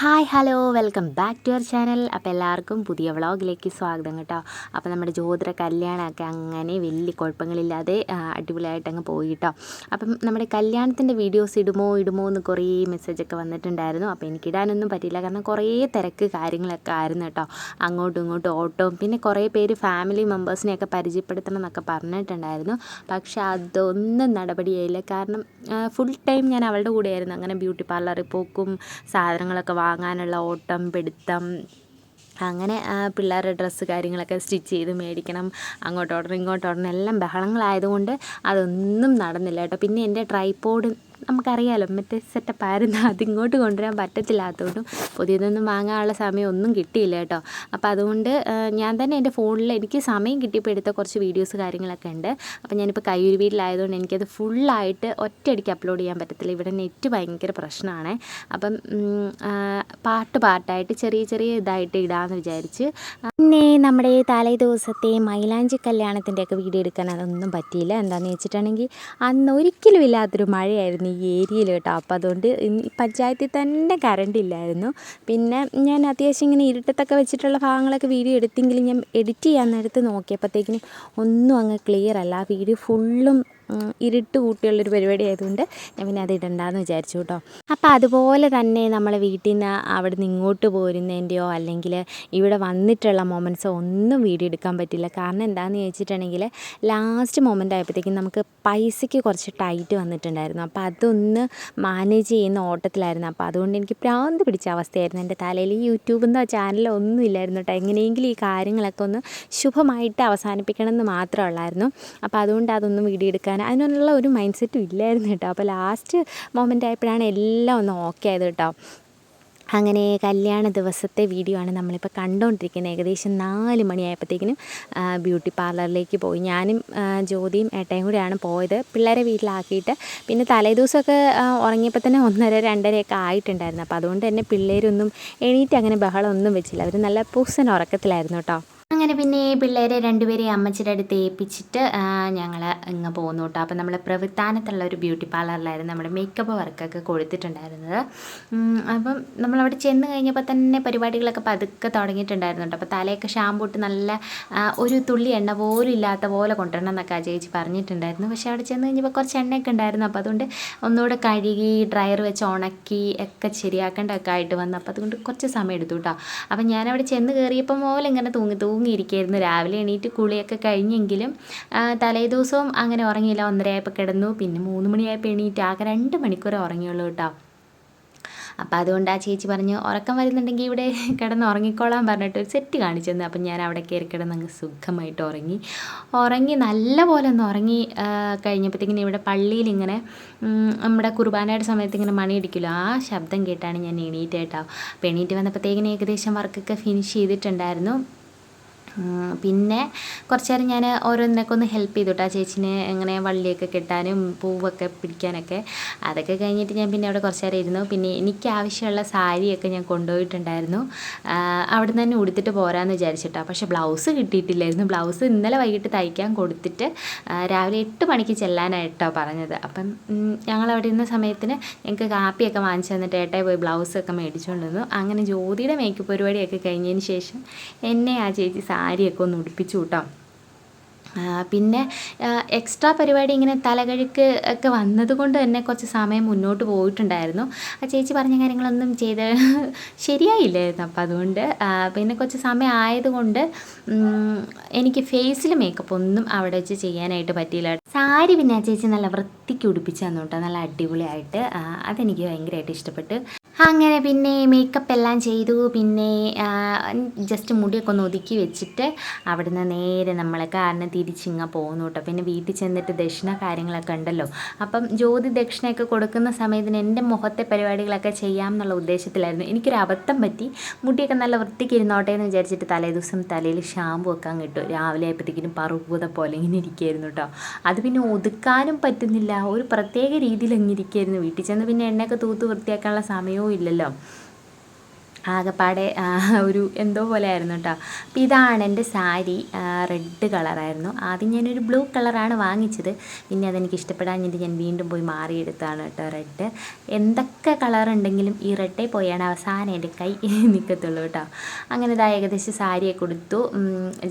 Hi hello welcome back to your channel അപ്പോൾ എല്ലാവർക്കും പുതിയ വ്ളോഗിലേക്ക് സ്വാഗതം കേട്ടോ. അപ്പോൾ നമ്മുടെ ജ്യോതിര കല്യാണമൊക്കെ അങ്ങനെ വലിയ കുഴപ്പങ്ങളില്ലാതെ അടിപൊളിയായിട്ട് അങ്ങ് പോയി കേട്ടോ. അപ്പം നമ്മുടെ കല്യാണത്തിന്റെ വീഡിയോസ് ഇടുമോ ഇടുമോ എന്ന് കുറേ മെസ്സേജൊക്കെ വന്നിട്ടുണ്ടായിരുന്നു. അപ്പോൾ എനിക്ക് ഇടാനൊന്നും പറ്റിയില്ല. കാരണം കുറേ തിരക്ക് കാര്യങ്ങളൊക്കെ ആയിരുന്നു കേട്ടോ. അങ്ങോട്ടും ഇങ്ങോട്ടും ഓട്ടവും പിന്നെ കുറേ പേര് ഫാമിലി മെമ്പേഴ്സിനെയൊക്കെ പരിചയപ്പെടുത്തണം എന്നൊക്കെ പറഞ്ഞിട്ടുണ്ടായിരുന്നു. പക്ഷേ അതൊന്നും നടപടിയായില്ല. കാരണം ഫുൾ ടൈം ഞാൻ അവളുടെ കൂടെയായിരുന്നു. അങ്ങനെ ബ്യൂട്ടി പാർലറിൽ പോക്കും സാധനങ്ങളൊക്കെ വാങ്ങാനുള്ള ഓട്ടം പിടുത്തം അങ്ങനെ പിള്ളേരുടെ ഡ്രസ്സ് കാര്യങ്ങളൊക്കെ സ്റ്റിച്ച് ചെയ്ത് മേടിക്കണം അങ്ങോട്ട് ഓടണം എല്ലാം ബഹളങ്ങളായതുകൊണ്ട് അതൊന്നും നടന്നില്ല കേട്ടോ. പിന്നെ എന്റെ ട്രൈപ്പോഡ് നമുക്കറിയാലോ മറ്റേ സെറ്റപ്പ് ആയിരുന്നു. അതിങ്ങോട്ട് കൊണ്ടുവരാൻ പറ്റത്തില്ലാത്തതുകൊണ്ടും പുതിയതൊന്നും വാങ്ങാനുള്ള സമയം ഒന്നും കിട്ടിയില്ല കേട്ടോ. അപ്പോൾ അതുകൊണ്ട് ഞാൻ തന്നെ എന്റെ ഫോണിൽ എനിക്ക് സമയം കിട്ടിയപ്പോൾ എടുത്ത കുറച്ച് വീഡിയോസ് കാര്യങ്ങളൊക്കെ ഉണ്ട്. അപ്പോൾ ഞാനിപ്പോൾ കയ്യൂർ വീട്ടിലായതുകൊണ്ട് എനിക്കത് ഫുള്ളായിട്ട് ഒറ്റയടിക്ക് അപ്ലോഡ് ചെയ്യാൻ പറ്റത്തില്ല. ഇവിടെ നെറ്റ് ഭയങ്കര പ്രശ്നമാണ്. അപ്പം പാട്ട് പാട്ടായിട്ട് ചെറിയ ചെറിയ ഇതായിട്ട് ഇടാമെന്ന് വിചാരിച്ച് പിന്നെ നമ്മുടെ തലേ ദിവസത്തെ മൈലാഞ്ചി കല്യാണത്തിന്റെയൊക്കെ വീഡിയോ എടുക്കാൻ അതൊന്നും പറ്റിയില്ല. എന്താണെന്ന് വെച്ചിട്ടുണ്ടെങ്കിൽ അന്ന് ഒരിക്കലും ഇല്ലാത്തൊരു മഴയായിരുന്നു ഈ ഏരിയയിൽ കേട്ടോ. അപ്പോൾ അതുകൊണ്ട് പഞ്ചായത്തിൽ തന്നെ കറണ്ട് ഇല്ലായിരുന്നു. പിന്നെ ഞാൻ അത്യാവശ്യം ഇങ്ങനെ ഇരുട്ടത്തൊക്കെ വെച്ചിട്ടുള്ള ഭാഗങ്ങളൊക്കെ വീഡിയോ എടുത്തെങ്കിലും ഞാൻ എഡിറ്റ് ചെയ്യാൻ നേരത്ത് നോക്കിയപ്പോഴത്തേക്കിനും ഒന്നും അങ്ങ് ക്ലിയർ അല്ല. ആ വീഡിയോ ഫുള്ളും ഇരുട്ട് കൂട്ടിയുള്ളൊരു പരിപാടി ആയതുകൊണ്ട് ഞാൻ പിന്നെ അത് ഇടണ്ടെന്ന് വിചാരിച്ചു കേട്ടോ. അപ്പോൾ അതുപോലെ തന്നെ നമ്മളെ വീട്ടിൽ നിന്ന് അവിടെ നിന്ന് ഇങ്ങോട്ട് പോരുന്നതിന്റെയോ അല്ലെങ്കിൽ ഇവിടെ വന്നിട്ടുള്ള മൊമെന്റ്സോ ഒന്നും വീഡിയോ എടുക്കാൻ പറ്റില്ല. കാരണം എന്താണെന്ന് ചോദിച്ചിട്ടുണ്ടെങ്കിൽ ലാസ്റ്റ് മൊമെന്റ് ആയപ്പോഴത്തേക്കും നമുക്ക് പൈസയ്ക്ക് കുറച്ച് ടൈറ്റ് വന്നിട്ടുണ്ടായിരുന്നു. അപ്പോൾ അതൊന്ന് മാനേജ് ചെയ്യുന്ന ഓട്ടത്തിലായിരുന്നു. അപ്പോൾ അതുകൊണ്ട് എനിക്ക് പ്രാന്ത് പിടിച്ച അവസ്ഥയായിരുന്നു. എന്റെ തലയിൽ നിന്നോ ചാനലോ ഒന്നും ഇല്ലായിരുന്നു കേട്ടോ. എങ്ങനെയെങ്കിലും ഈ കാര്യങ്ങളൊക്കെ ഒന്ന് ശുഭമായിട്ട് അവസാനിപ്പിക്കണം എന്ന് മാത്രമുള്ളായിരുന്നു അപ്പോൾ അതുകൊണ്ട് അതൊന്നും വീഡിയോ എടുക്കാൻ അതിനുള്ള ഒരു മൈൻഡ് സെറ്റും ഇല്ലായിരുന്നു കേട്ടോ. അപ്പോൾ ലാസ്റ്റ് മൊമെന്റ് ആയപ്പോഴാണ് എല്ലാം ഒന്ന് ഓക്കെ ആയത് കേട്ടോ. അങ്ങനെ കല്യാണ ദിവസത്തെ വീഡിയോ ആണ് നമ്മളിപ്പോൾ കണ്ടുകൊണ്ടിരിക്കുന്നത് ഏകദേശം നാല് മണിയായപ്പോഴത്തേക്കിനും ബ്യൂട്ടി പാർലറിലേക്ക് പോയി. ഞാനും ജ്യോതിയും ഏട്ടയും കൂടെയാണ് പോയത്. പിള്ളേരെ വീട്ടിലാക്കിയിട്ട് പിന്നെ തലേദിവസമൊക്കെ ഉറങ്ങിയപ്പോൾ തന്നെ ഒന്നര രണ്ടരയൊക്കെ ആയിട്ടുണ്ടായിരുന്നു. അപ്പോൾ അതുകൊണ്ട് തന്നെ പിള്ളേരൊന്നും എണീറ്റ് അങ്ങനെ ബഹളമൊന്നും വെച്ചില്ല. അവർ നല്ല പൂസൻ ഉറക്കത്തിലായിരുന്നു കേട്ടോ. അങ്ങനെ പിന്നെ പിള്ളേരെ രണ്ടുപേരെയും അമ്മച്ചിയുടെ അടുത്ത് ഏൽപ്പിച്ചിട്ട് ഞങ്ങൾ ഇങ്ങ് പോകുന്നു കേട്ടോ. അപ്പോൾ നമ്മൾ പ്രവൃത്താനത്തുള്ള ഒരു ബ്യൂട്ടി പാർലറിലായിരുന്നു നമ്മുടെ മേക്കപ്പ് വർക്കൊക്കെ കൊടുത്തിട്ടുണ്ടായിരുന്നത്. അപ്പം നമ്മളവിടെ ചെന്ന് കഴിഞ്ഞപ്പോൾ തന്നെ പരിപാടികളൊക്കെ പതുക്കെ തുടങ്ങിയിട്ടുണ്ടായിരുന്നു കേട്ടോ. അപ്പോൾ തലയൊക്കെ ഷാമ്പൂ ഇട്ട് നല്ല ഒരു തുള്ളി എണ്ണ പോലും ഇല്ലാത്ത പോലെ കൊണ്ടുവരണം എന്നൊക്കെ ആ ചേച്ചി പറഞ്ഞിട്ടുണ്ടായിരുന്നു. പക്ഷേ അവിടെ ചെന്ന് കഴിഞ്ഞപ്പോൾ കുറച്ച് എണ്ണയൊക്കെ ഉണ്ടായിരുന്നു. അപ്പോൾ അതുകൊണ്ട് ഒന്നുകൂടെ കഴുകി ഡ്രയർ വെച്ച് ഉണക്കി ഒക്കെ ശരിയാക്കേണ്ടതൊക്കെ ആയിട്ട് വന്നു. അപ്പോൾ അതുകൊണ്ട് കുറച്ച് സമയം എടുത്തു കേട്ടോ. അപ്പം ഞാനവിടെ ചെന്ന് കയറിയപ്പോൾ മോലിങ്ങനെ തൂങ്ങി തൂങ്ങി തൂങ്ങിയിരിക്കുകയായിരുന്നു രാവിലെ എണീറ്റ് കുളിയൊക്കെ കഴിഞ്ഞെങ്കിലും തലേ തലേദിവസവും അങ്ങനെ ഉറങ്ങിയില്ല. ഒന്നരയായപ്പോൾ കിടന്നു. പിന്നെ മൂന്ന് മണിയായപ്പോൾ എണീറ്റ് ആകെ രണ്ട് മണിക്കൂർ ഉറങ്ങിയുള്ളൂ കേട്ടോ. അപ്പോൾ അതുകൊണ്ട് ആ ചേച്ചി പറഞ്ഞു ഉറക്കം വരുന്നുണ്ടെങ്കിൽ ഇവിടെ കിടന്ന് ഉറങ്ങിക്കോളാൻ പറഞ്ഞിട്ട് ഒരു സെറ്റ് കാണിച്ചു തന്നു. അപ്പം ഞാൻ അവിടെ കയറി കിടന്ന് അങ്ങ് സുഖമായിട്ട് ഉറങ്ങി. ഉറങ്ങി നല്ല പോലെ ഒന്ന് ഉറങ്ങി കഴിഞ്ഞപ്പോഴത്തേക്കിനും ഇവിടെ പള്ളിയിൽ ഇങ്ങനെ നമ്മുടെ കുർബാനയുടെ സമയത്ത് ഇങ്ങനെ മണി അടിക്കില്ല ആ ശബ്ദം കേട്ടാണ് ഞാൻ എണീറ്റ് കേട്ടോ. അപ്പോൾ എണീറ്റ് വന്നപ്പോഴത്തേക്കിനും ഏകദേശം വർക്കൊക്കെ ഫിനിഷ് ചെയ്തിട്ടുണ്ടായിരുന്നു. പിന്നെ കുറച്ച് നേരം ഞാൻ ഓരോന്നിനൊക്കെ ഒന്ന് ഹെൽപ്പ് ചെയ്തു കേട്ടോ ആ ചേച്ചിനെ ഇങ്ങനെ വള്ളിയൊക്കെ കെട്ടാനും പൂവൊക്കെ പിടിക്കാനൊക്കെ. അതൊക്കെ കഴിഞ്ഞിട്ട് ഞാൻ പിന്നെ അവിടെ കുറച്ച് നേരം ഇരുന്നു. പിന്നെ എനിക്ക് ആവശ്യമുള്ള സാരിയൊക്കെ ഞാൻ കൊണ്ടുപോയിട്ടുണ്ടായിരുന്നു. അവിടെ നിന്ന് തന്നെ ഉടുത്തിട്ട് പോരാന്ന് വിചാരിച്ചിട്ടാ. പക്ഷേ ബ്ലൗസ് കിട്ടിയിട്ടില്ലായിരുന്നു. ബ്ലൗസ് ഇന്നലെ വൈകിട്ട് തയ്ക്കാൻ കൊടുത്തിട്ട് രാവിലെ എട്ട് മണിക്ക് ചെല്ലാനായിട്ടോ പറഞ്ഞത്. അപ്പം ഞങ്ങൾ അവിടെ ഇരുന്ന സമയത്തിന് ഞങ്ങൾക്ക് കാപ്പിയൊക്കെ വാങ്ങിച്ചു തന്നിട്ട് ഏട്ടായി പോയി ബ്ലൗസൊക്കെ മേടിച്ചുകൊണ്ട് വന്നു. അങ്ങനെ ജ്യോതിയുടെ മേക്കപ്പ് പരിപാടിയൊക്കെ കഴിഞ്ഞതിന് ശേഷം എന്നെ ആ ചേച്ചി സാരിയൊക്കെ ഒന്ന് ഉടുപ്പിച്ചു കൂട്ടാം പിന്നെ എക്സ്ട്രാ പരിപാടി ഇങ്ങനെ തലകഴുക്ക് ഒക്കെ വന്നതുകൊണ്ട് തന്നെ കുറച്ച് സമയം മുന്നോട്ട് പോയിട്ടുണ്ടായിരുന്നു. ആ ചേച്ചി പറഞ്ഞ കാര്യങ്ങളൊന്നും ചെയ്ത് ശരിയായില്ലായിരുന്നു. അപ്പം അതുകൊണ്ട് പിന്നെ കുറച്ച് സമയം ആയതുകൊണ്ട് എനിക്ക് ഫേസിൽ മേക്കപ്പ് ഒന്നും അവിടെ വെച്ച് ചെയ്യാനായിട്ട് പറ്റിയില്ല. സാരി പിന്നെ ആ ചേച്ചി നല്ല വൃത്തിക്ക് ഉടുപ്പിച്ച് തന്നു കേട്ടോ നല്ല അടിപൊളിയായിട്ട്. അതെനിക്ക് ഭയങ്കരമായിട്ട് ഇഷ്ടപ്പെട്ടു. അങ്ങനെ പിന്നെ മേക്കപ്പ് എല്ലാം ചെയ്തു. പിന്നെ ജസ്റ്റ് മുടിയൊക്കെ ഒന്ന് ഒതുക്കി വെച്ചിട്ട് അവിടുന്ന് നേരെ നമ്മൾ കാരണം തിരിച്ചിങ്ങ പോകുന്നു കേട്ടോ. പിന്നെ വീട്ടിൽ ചെന്നിട്ട് ദക്ഷിണ കാര്യങ്ങളൊക്കെ ഉണ്ടല്ലോ. അപ്പം ജ്യോതി ദക്ഷിണയൊക്കെ കൊടുക്കുന്ന സമയത്തിന് എന്റെ മുഖത്തെ പരിപാടികളൊക്കെ ചെയ്യാം എന്നുള്ള ഉദ്ദേശത്തിലായിരുന്നു. എനിക്കൊരു അബദ്ധം പറ്റി. മുടിയൊക്കെ നല്ല വൃത്തിക്ക് ഇരുന്നോട്ടെ എന്ന് വിചാരിച്ചിട്ട് തലേദിവസം തലയിൽ ഷാമ്പു വെക്കാൻ കിട്ടും രാവിലെ ആയപ്പോഴത്തേക്കിനും പറുപൂത പോലെ ഇങ്ങനെ ഇരിക്കുകയായിരുന്നു കേട്ടോ. അത് പിന്നെ ഒതുക്കാനും പറ്റുന്നില്ല. ഒരു പ്രത്യേക രീതിയിൽ ഇങ്ങനെ ഇരിക്കുകയായിരുന്നു വീട്ടിൽ ചെന്ന് പിന്നെ എണ്ണയൊക്കെ തൂത്ത് വൃത്തിയാക്കാനുള്ള സമയവും ഇല്ലല്ലോ. ആകെപ്പാടെ ഒരു എന്തോ പോലെ ആയിരുന്നു കേട്ടോ അപ്പോൾ ഇതാണ് എന്റെ സാരി റെഡ് കളറായിരുന്നു. ആദ്യം ഞാനൊരു ബ്ലൂ കളറാണ് വാങ്ങിച്ചത്. പിന്നെ അതെനിക്ക് ഇഷ്ടപ്പെടാഞ്ഞിട്ട് ഞാൻ വീണ്ടും പോയി മാറിയെടുത്താണ് കേട്ടോ റെഡ്. എന്തൊക്കെ കളർ ഉണ്ടെങ്കിലും ഈ റെഡേ പോയാണ് അവസാനം എന്റെ കൈ നിൽക്കത്തുള്ളൂ കേട്ടോ അങ്ങനെ ഇതാ ഏകദേശം സാരിയെ കൊടുത്തു.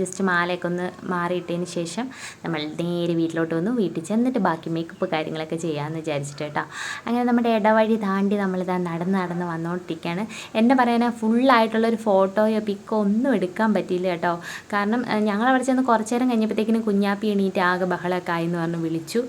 ജസ്റ്റ് മാലയൊക്കെ ഒന്ന് മാറിയിട്ടതിന് ശേഷം നമ്മൾ നേരെ വീട്ടിലോട്ട് വന്നു. വീട്ടിൽ ചെന്നിട്ട് ബാക്കി മേക്കപ്പ് കാര്യങ്ങളൊക്കെ ചെയ്യാമെന്ന് വിചാരിച്ചിട്ട് കേട്ടോ അങ്ങനെ നമ്മുടെ ഇടവഴി താണ്ടി നമ്മളിതാ നടന്ന് നടന്ന് വന്നുകൊണ്ടിരിക്കുകയാണ് എന്നെ പറയാൻ ഫുള്ളായിട്ടുള്ളൊരു ഫോട്ടോയോ പിക്കോ ഒന്നും എടുക്കാൻ പറ്റിയില്ല കേട്ടോ. കാരണം ഞങ്ങൾ അവിടെ ചെന്ന് കുറച്ച് നേരം കഴിഞ്ഞപ്പോഴത്തേക്കിനും കുഞ്ഞാപ്പി എണീറ്റ് ആകെ ബഹളമൊക്കെ ആയെന്ന് പറഞ്ഞ് വിളിച്ചു.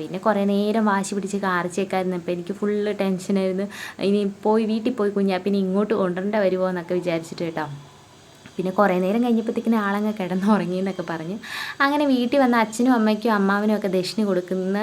പിന്നെ കുറേ നേരം വാശി പിടിച്ച് കാറിച്ചേക്കായിരുന്നു അപ്പോൾ എനിക്ക് ഫുള്ള് ടെൻഷനായിരുന്നു ഇനി പോയി വീട്ടിൽ പോയി കുഞ്ഞാപ്പിനെ ഇങ്ങോട്ട് കൊണ്ടുവരേണ്ട വരുമോ എന്നൊക്കെ വിചാരിച്ചിട്ട് കേട്ടോ. പിന്നെ കുറേ നേരം കഴിഞ്ഞപ്പോഴത്തേക്കിന് ആളങ്ങ് കിടന്നുറങ്ങി എന്നൊക്കെ പറഞ്ഞ്. അങ്ങനെ വീട്ടിൽ വന്ന അച്ഛനും അമ്മയ്ക്കും അമ്മാവിനും ഒക്കെ ദക്ഷിണ കൊടുക്കുന്ന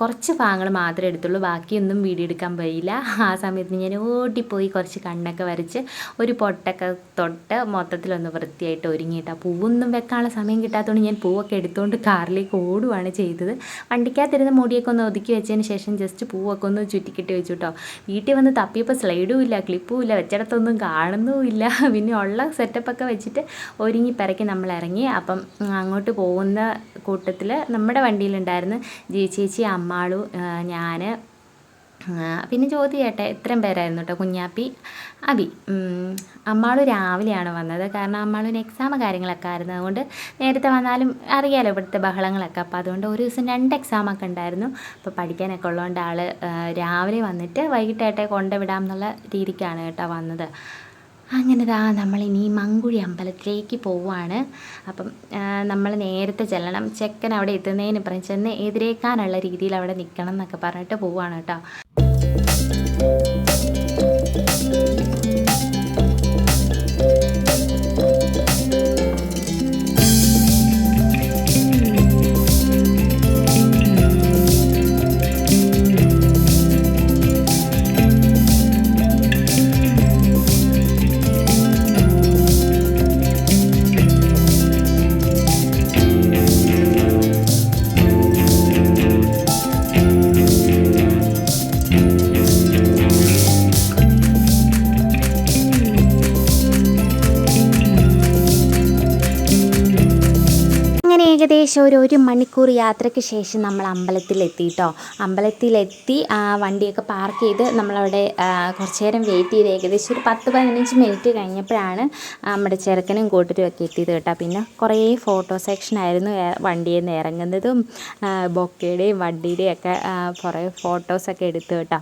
കുറച്ച് ഭാഗങ്ങൾ മാത്രമേ എടുത്തുള്ളൂ. ബാക്കിയൊന്നും വീഡിയോ എടുക്കാൻ പോയില്ല ആ സമയത്ത് ഞാൻ ഓടിപ്പോയി കുറച്ച് കണ്ണൊക്കെ വരച്ച് ഒരു പൊട്ടൊക്കെ തൊട്ട് മൊത്തത്തിലൊന്ന് വൃത്തിയായിട്ട് ഒരുങ്ങിയിട്ട് ആ പൂവൊന്നും വെക്കാനുള്ള സമയം കിട്ടാത്തതുകൊണ്ട് ഞാൻ പൂവൊക്കെ എടുത്തുകൊണ്ട് കാറിലേക്ക് ഓടുകയാണ് ചെയ്തത്. വണ്ടിക്കകത്തിരുന്ന് മുടിയൊക്കെ ഒന്ന് ഒതുക്കി വെച്ചതിന് ശേഷം ജസ്റ്റ് പൂവൊക്കെ ഒന്ന് ചുറ്റിക്കെട്ടി വെച്ചു കേട്ടോ വീട്ടിൽ വന്ന് തപ്പിയപ്പോൾ സ്ലൈഡും ഇല്ല ക്ലിപ്പും ഇല്ല വെച്ചിടത്തൊന്നും കാണുന്നുമില്ല പിന്നെ ഉള്ള സെറ്റപ്പൊക്കെ വെച്ചിട്ട് ഒരുങ്ങി പിറക്കി നമ്മൾ ഇറങ്ങി. അപ്പം അങ്ങോട്ട് പോകുന്ന കൂട്ടത്തിൽ നമ്മുടെ വണ്ടിയിലുണ്ടായിരുന്നു ജി ചേച്ചി അമ്മാളു ഞാൻ പിന്നെ ജ്യോതി ചേട്ടൻ ഇത്രയും പേരായിരുന്നു കേട്ടോ കുഞ്ഞാപ്പി അബി. അമ്മാളു രാവിലെയാണ് വന്നത്. കാരണം അമ്മാളുവിന് എക്സാം കാര്യങ്ങളൊക്കെ ആയിരുന്നു. അതുകൊണ്ട് നേരത്തെ വന്നാലും അറിയാലോ ഇവിടുത്തെ ബഹളങ്ങളൊക്കെ. അപ്പോൾ അതുകൊണ്ട് ഒരു ദിവസം രണ്ട് എക്സാമൊക്കെ ഉണ്ടായിരുന്നു. അപ്പോൾ പഠിക്കാനൊക്കെ ഉള്ളതുകൊണ്ട് ആൾ രാവിലെ വന്നിട്ട് വൈകിട്ടേട്ടെ കൊണ്ടുവിടാം എന്നുള്ള രീതിക്കാണ് കേട്ടോ വന്നത്. അങ്ങനെ ദാ ഇനി മങ്കുഴി അമ്പലത്തിലേക്ക് പോവുകയാണ് അപ്പം നമ്മൾ നേരത്തെ ചെല്ലണം. ചെക്കൻ അവിടെ എത്തുന്നതിന് പറഞ്ഞ് ചെന്ന് എതിരേക്കാനുള്ള രീതിയിൽ അവിടെ നിൽക്കണം എന്നൊക്കെ പറഞ്ഞിട്ട് പോവുകയാണ് കേട്ടോ. ഏകദേശം ഒരു ഒരു മണിക്കൂർ യാത്രയ്ക്ക് ശേഷം നമ്മൾ അമ്പലത്തിലെത്തി കേട്ടോ അമ്പലത്തിലെത്തി വണ്ടിയൊക്കെ പാർക്ക് ചെയ്ത് നമ്മളവിടെ കുറച്ച് നേരം വെയിറ്റ് ചെയ്ത് ഏകദേശം ഒരു പത്ത് പതിനഞ്ച് മിനിറ്റ് കഴിഞ്ഞപ്പോഴാണ് നമ്മുടെ ചെറുക്കനും കൂട്ടരും ഒക്കെ എത്തിയത് കേട്ടോ. പിന്നെ കുറേ ഫോട്ടോ സെക്ഷനായിരുന്നു വണ്ടിയിൽ നിന്ന് ഇറങ്ങുന്നതും ബൊക്കയുടെയും വണ്ടിയുടെയും ഒക്കെ കുറേ ഫോട്ടോസൊക്കെ എടുത്തു കേട്ടോ.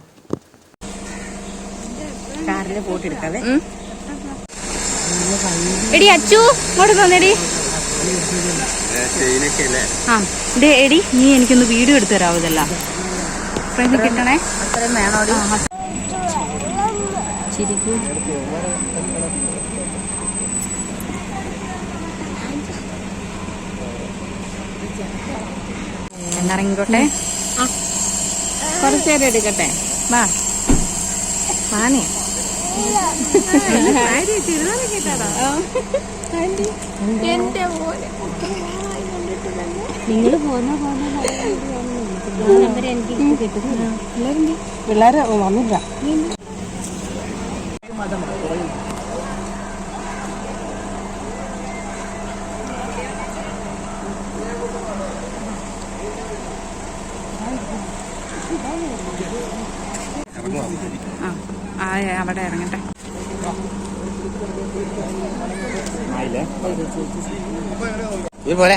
എടി അച്ചു ഇങ്ങോട്ട് തന്നെടി ആ ഡേ എടി നീ എനിക്കൊന്ന് വീഡിയോ എടുത്തു തരാവോ ഇതെല്ലാം. ഫ്രണ്ട് കിട്ടണേ? ചിരിക്കൂ. എന്നിറങ്ങിക്കോട്ടെ കുറച്ച് നേരം എടുക്കട്ടെ. വാ. വാണേ നിങ്ങൾ പോകുന്ന നമ്പർ എനിക്ക് പിള്ളേര് വന്നില്ല ആ. ആ അവിടെ ഇറങ്ങട്ടെ. ഇതുപോലെ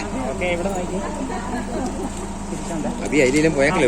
പോരെ അതിലും പോയാക്കളി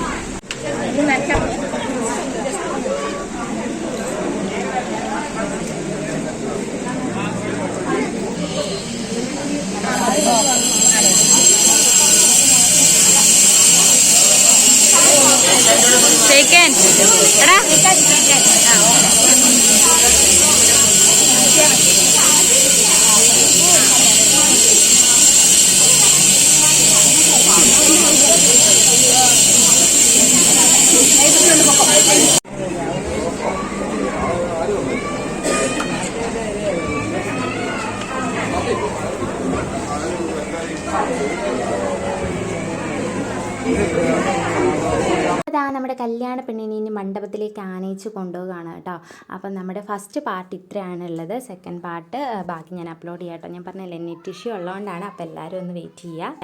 നമ്മുടെ കല്യാണ പെണ്ണിനെ ഇനി മണ്ഡപത്തിലേക്ക് ആനയിച്ച് കൊണ്ടുപോവുകയാണ് കേട്ടോ. അപ്പം നമ്മുടെ ഫസ്റ്റ് പാർട്ട് ഇത്രയാണ് ഉള്ളത് സെക്കൻഡ് പാർട്ട് ബാക്കി ഞാൻ അപ്ലോഡ് ചെയ്യാം കേട്ടോ. ഞാൻ പറഞ്ഞല്ലേ നെറ്റ് ഇഷ്യൂ ഉള്ളതുകൊണ്ടാണ് അപ്പോൾ എല്ലാവരും ഒന്ന് വെയിറ്റ് ചെയ്യുക